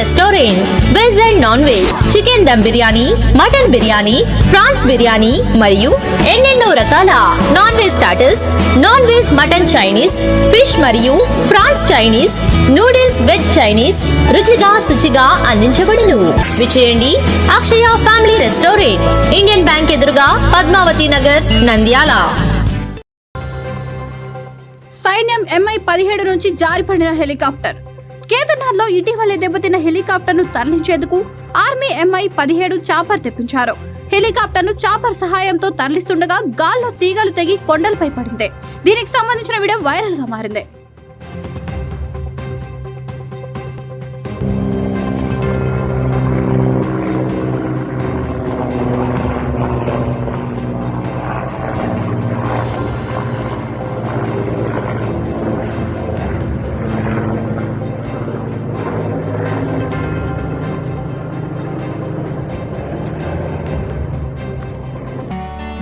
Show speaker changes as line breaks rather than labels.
Restaurant. Veg and non veg. Chicken dum biryani mutton biryani prawns biryani మరియు ఎన్నెన్నో రకాల non veg starters non veg mutton Chinese fish మరియు prawns Chinese noodles veg Chinese రుచిగా శుచిగా అందించబడును. విచేయండి Akshaya family restaurant. Indian Bank ఎదురుగా పద్మావతి నగర్ నంద్యాల.
సైన్యం MI పదిహేడు నుంచి జారిపడిన హెలికాప్టర్. కేదార్నాథ్లో ఇటీవలే దెబ్బతిన్న హెలికాప్టర్ను తరలించేందుకు ఆర్మీ ఎంఐ పదిహేడు చాపర్ తెప్పించారు. హెలికాప్టర్ను చాపర్ సహాయంతో తరలిస్తుండగా గాల్లో తీగలు తెగి కొండలపై పడింది. దీనికి సంబంధించిన వీడియో వైరల్గా మారింది.